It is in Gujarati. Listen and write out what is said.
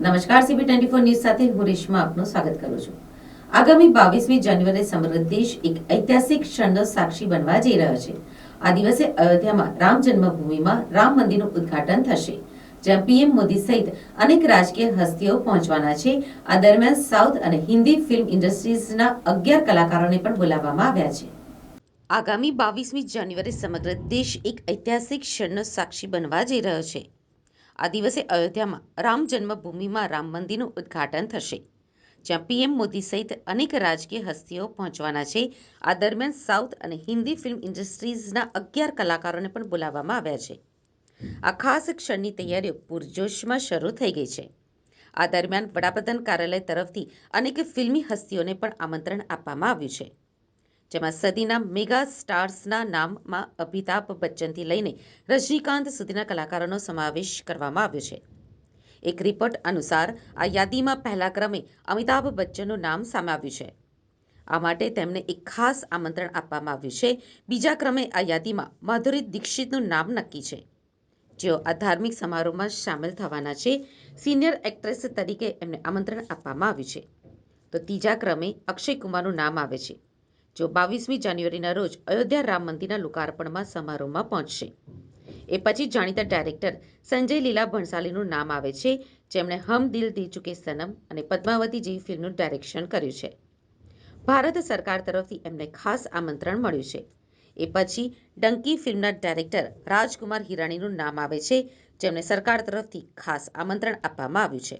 નમસ્કાર સીબી ટ્વેન્ટી ફોર ન્યૂઝ સાથે હું રેશમા આપનું સ્વાગત કરું છું. આગામી બાવીસમી જાન્યુઆરી સમગ્ર દેશ એક ઐતિહાસિક ક્ષણનો સાક્ષી બનવા જઈ રહ્યો છે. આ દિવસે અયોધ્યામાં રામ જન્મભૂમિમાં રામ મંદિરનું ઉદ્ઘાટન થશે, જ્યાં પીએમ મોદી સહિત અનેક રાજકીય હસ્તીઓ પહોંચવાના છે. આ દરમિયાન સાઉથ અને હિન્દી ફિલ્મ ઇન્ડસ્ટ્રીઝના અગિયાર કલાકારોને પણ બોલાવવામાં આવ્યા છે. આગામી બાવીસમી જાન્યુઆરી સમગ્ર દેશ એક ઐતિહાસિક ક્ષણનો સાક્ષી બનવા જઈ રહ્યો છે. આ દિવસે અયોધ્યામાં રામ જન્મભૂમિમાં રામ મંદિરનું ઉદ્ઘાટન થશે, જ્યાં પીએમ મોદી સહિત અનેક રાજકીય હસ્તીઓ પહોંચવાના છે. આ દરમિયાન સાઉથ અને હિન્દી ફિલ્મ ઇન્ડસ્ટ્રીઝના અગિયાર કલાકારોને પણ બોલાવવામાં આવ્યા છે. આ ખાસ ક્ષણની તૈયારીઓ પૂરજોશમાં શરૂ થઈ ગઈ છે. આ દરમિયાન વડાપ્રધાન કાર્યાલય તરફથી અનેક ફિલ્મી હસ્તીઓને પણ આમંત્રણ આપવામાં આવ્યું છે. જેમાં સદીના મેગા સ્ટાર્સના નામમાં અમિતાભ બચ્ચનથી લઈને રજનીકાંત સુધીના કલાકારોનો સમાવેશ કરવામાં આવ્યો છે. એક રિપોર્ટ અનુસાર, આ યાદીમાં પહેલા ક્રમે અમિતાભ બચ્ચનનું નામ સામે આવ્યું છે. આ માટે તેમને એક ખાસ આમંત્રણ આપવામાં આવ્યું છે. બીજા ક્રમે આ યાદીમાં માધુરી દીક્ષિતનું નામ નક્કી છે. જેઓ આ ધાર્મિક સમારોહમાં સામેલ થવાના છે. સિનિયર એક્ટ્રેસ તરીકે એમને આમંત્રણ આપવામાં આવ્યું છે. તો ત્રીજા ક્રમે અક્ષય કુમારનું નામ આવે છે. જેઓ બાવીસમી જાન્યુઆરીના રોજ અયોધ્યા રામ મંદિરના લોકાર્પણમાં સમારોહમાં પહોંચશે. એ પછી જાણીતા ડાયરેક્ટર સંજય લીલા ભણસાલીનું નામ આવે છે, જેમણે હમ દિલ દી ચુકે સનમ અને પદ્માવતી જેવી ફિલ્મનું ડાયરેક્શન કર્યું છે. ભારત સરકાર તરફથી એમને ખાસ આમંત્રણ મળ્યું છે. એ પછી ડંકી ફિલ્મના ડાયરેક્ટર રાજકુમાર હિરાણીનું નામ આવે છે, જેમને સરકાર તરફથી ખાસ આમંત્રણ આપવામાં આવ્યું છે.